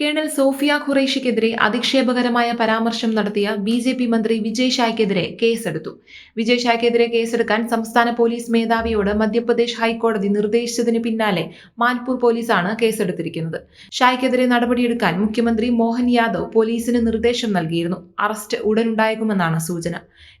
Colonel Sophia ഖുറൈഷിക്കെതിരെ അധിക്ഷേപകരമായ പരാമർശം നടത്തിയ B J P മന്ത്രി വിജയ് ഷായ്ക്കെതിരെ കേസെടുത്തു. വിജയ് ഷായ്ക്കെതിരെ കേസെടുക്കാൻ സംസ്ഥാന പോലീസ് മേധാവിയോട് മധ്യപ്രദേശ് ഹൈക്കോടതി നിർദ്ദേശിച്ചതിന് പിന്നാലെ മാൻപൂർ പോലീസാണ് കേസെടുത്തിരിക്കുന്നത്. ഷായ്ക്കെതിരെ നടപടിയെടുക്കാൻ മുഖ്യമന്ത്രി മോഹൻ യാദവ് പോലീസിന് നിർദ്ദേശം നൽകിയിരുന്നു. അറസ്റ്റ് ഉടനുണ്ടായേക്കുമെന്നാണ് സൂചന.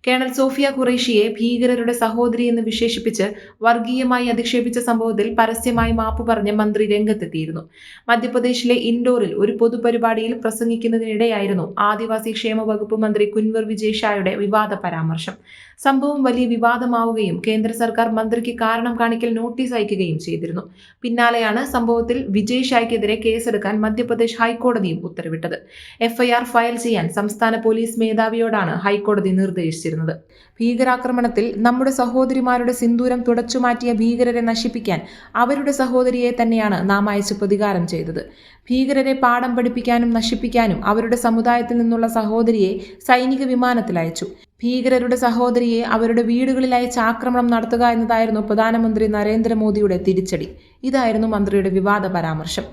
കേണൽ സോഫിയ ഖുറൈഷിയെ ഭീകരരുടെ സഹോദരി എന്ന് വിശേഷിപ്പിച്ച് വർഗീയമായി അധിക്ഷേപിച്ച സംഭവത്തിൽ പരസ്യമായി മാപ്പ് പറഞ്ഞ് മന്ത്രി രംഗത്തെത്തിയിരുന്നു. മധ്യപ്രദേശിലെ ഇൻഡോറിൽ ഒരു പൊതുപരിപാടിയിൽ പ്രസംഗിക്കുന്നതിനിടെയായിരുന്നു ആദിവാസി ക്ഷേമ വകുപ്പ് മന്ത്രി കുൻവർ വിജയ് ഷായുടെ വിവാദ പരാമർശം. സംഭവം വലിയ വിവാദമാവുകയും കേന്ദ്ര സർക്കാർ മന്ത്രിക്ക് കാരണം കാണിക്കൽ നോട്ടീസ് അയക്കുകയും ചെയ്തിരുന്നു. പിന്നാലെയാണ് സംഭവത്തിൽ വിജയ് ഷായ്ക്കെതിരെ കേസെടുക്കാൻ മധ്യപ്രദേശ് ഹൈക്കോടതിയും ഉത്തരവിട്ടത്. എഫ്ഐആർ ഫയൽ ചെയ്യാൻ സംസ്ഥാന പോലീസ് മേധാവിയോടാണ് ഹൈക്കോടതി നിർദ്ദേശിച്ചിരുന്നത്. ഭീകരാക്രമണത്തിൽ നമ്മുടെ സഹോദരിമാരുടെ സിന്ദൂരം തുടച്ചുമാറ്റിയ ഭീകരരെ നശിപ്പിക്കാൻ അവരുടെ സഹോദരിയെ തന്നെയാണ് നാം അയച്ച് പ്രതികാരം ചെയ്തത്. ഭീകരരെ പാഠം പഠിപ്പിക്കാനും നശിപ്പിക്കാനും അവരുടെ സമുദായത്തിൽ നിന്നുള്ള സഹോദരിയെ സൈനിക വിമാനത്തിൽ അയച്ചു ഭീകരരുടെ സഹോദരിയെ അവരുടെ വീടുകളിൽ ആക്രമണം നടത്തുക എന്നതായിരുന്നു പ്രധാനമന്ത്രി നരേന്ദ്രമോദിയുടെ തിരിച്ചടി. ഇതായിരുന്നു മന്ത്രിയുടെ വിവാദ പരാമർശം.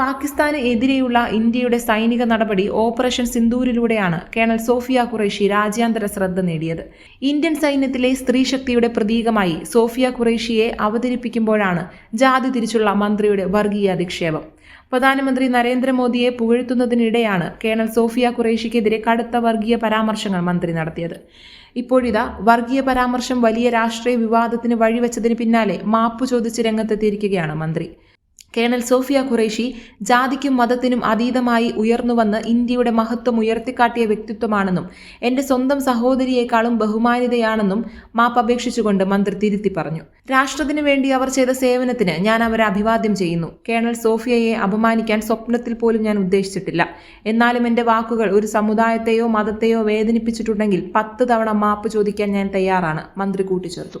പാകിസ്ഥാന് എതിരെയുള്ള ഇന്ത്യയുടെ സൈനിക നടപടി ഓപ്പറേഷൻ സിന്ദൂരിലൂടെയാണ് കേണൽ സോഫിയ ഖുറൈഷി രാജ്യാന്തര ശ്രദ്ധ നേടിയത്. ഇന്ത്യൻ സൈന്യത്തിലെ സ്ത്രീശക്തിയുടെ പ്രതീകമായി സോഫിയ ഖുറൈഷിയെ അവതരിപ്പിക്കുമ്പോഴാണ് ജാതി തിരിച്ചുള്ള മന്ത്രിയുടെ വർഗീയ അധിക്ഷേപം. പ്രധാനമന്ത്രി നരേന്ദ്രമോദിയെ പുകഴ്ത്തുന്നതിനിടെയാണ് കേണൽ സോഫിയ ഖുറൈഷിക്കെതിരെ കടുത്ത വർഗീയ പരാമർശങ്ങൾ മന്ത്രി നടത്തിയത്. ഇപ്പോഴിതാ വർഗീയ പരാമർശം വലിയ രാഷ്ട്രീയ വിവാദത്തിന് വഴിവെച്ചതിന് പിന്നാലെ മാപ്പ് ചോദിച്ച് രംഗത്തെത്തിയിരിക്കുകയാണ് മന്ത്രി കേണൽ സോഫിയ ഖുറൈഷി ജാതിക്കും മതത്തിനും അതീതമായി ഉയർന്നുവന്ന് ഇന്ത്യയുടെ മഹത്വം ഉയർത്തിക്കാട്ടിയ വ്യക്തിത്വമാണെന്നും എന്റെ സ്വന്തം സഹോദരിയേക്കാളും ബഹുമാനിതയാണെന്നും മാപ്പ് അപേക്ഷിച്ചുകൊണ്ട് മന്ത്രി തിരുത്തി പറഞ്ഞു. രാഷ്ട്രത്തിനു വേണ്ടി അവർ ചെയ്ത സേവനത്തിന് ഞാൻ അവരെ അഭിവാദ്യം ചെയ്യുന്നു. കേണൽ സോഫിയയെ അപമാനിക്കാൻ സ്വപ്നത്തിൽ പോലും ഞാൻ ഉദ്ദേശിച്ചിട്ടില്ല. എന്നാലും എന്റെ വാക്കുകൾ ഒരു സമുദായത്തെയോ മതത്തെയോ വേദനിപ്പിച്ചിട്ടുണ്ടെങ്കിൽ പത്ത് തവണ മാപ്പ് ചോദിക്കാൻ ഞാൻ തയ്യാറാണ് മന്ത്രി കൂട്ടിച്ചേർത്തു.